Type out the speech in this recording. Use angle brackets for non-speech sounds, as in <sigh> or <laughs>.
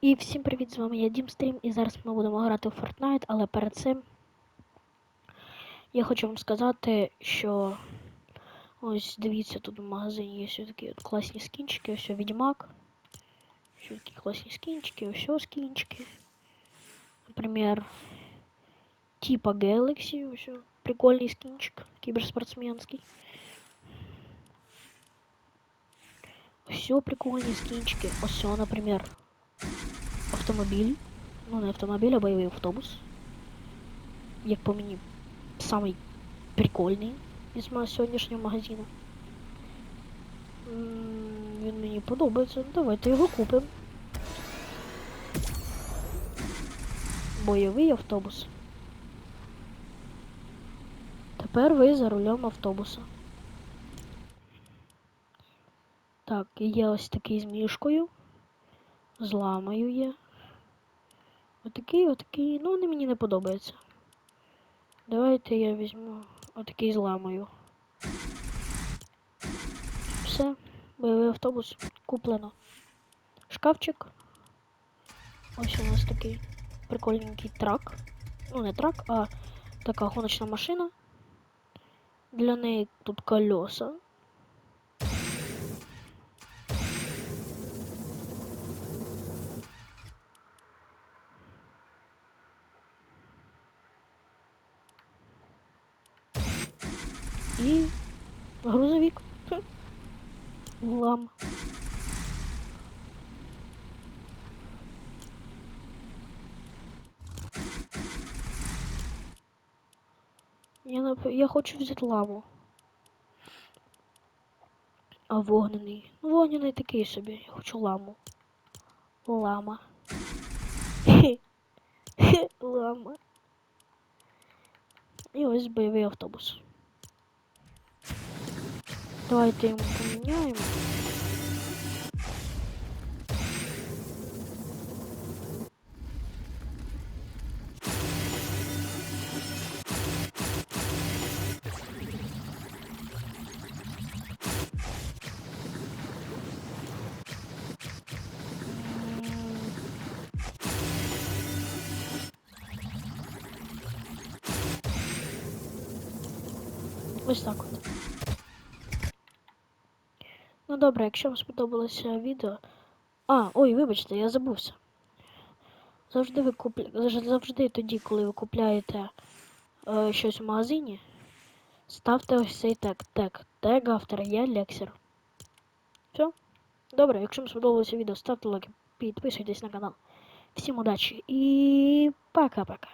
І всім привіт, з вами я Дімстрім, і зараз ми будемо грати в Fortnite, але перед цим я хочу вам сказати, що ось дивіться, тут в магазині є все такі от класні скінчики, ось Відьмак. Ще такі класні скінчики, ось скінчики. Наприклад, типа Galaxy, ось прикольний скінчик, кіберспортсменський. Ось прикольні скінчики. Ось, наприклад, автомобіль. Ну, не автомобіль, а бойовий автобус. Як по мені, самий прикольний із мого сьогоднішнього магазину. Він мені подобається. Давайте його купимо. Бойовий автобус. Тепер ви за рулем автобуса. Так, є ось такий з мішкою. З ламою є. Отакий, отакий. Ну, вони мені не подобаються. Давайте я візьму отакий з ламою. Все, бойовий автобус куплено. Шкафчик. Ось у нас такий прикольненький трак. Ну, не трак, а така гоночна машина. Для неї тут колеса. І грузовик. Лам. Я, нап... я хочу взяти ламу. А вогняний. Ну, вогняний такий собі. Я хочу ламу. Лама. <laughs> Лама. І ось бойовий автобус. Давайте йому поміняємо. М, Ось так от. Добре, якщо вам сподобалося відео. А, ой, вибачте, я забувся. Завжди ви купля... завжди тоді, коли ви купляєте е, щось в магазині, ставте ось цей тег. Тег. Тег автора я Лексер. Все? Добре, якщо вам сподобалося відео, ставте лайк, підписуйтесь на канал. Всім удачі і пока-пока.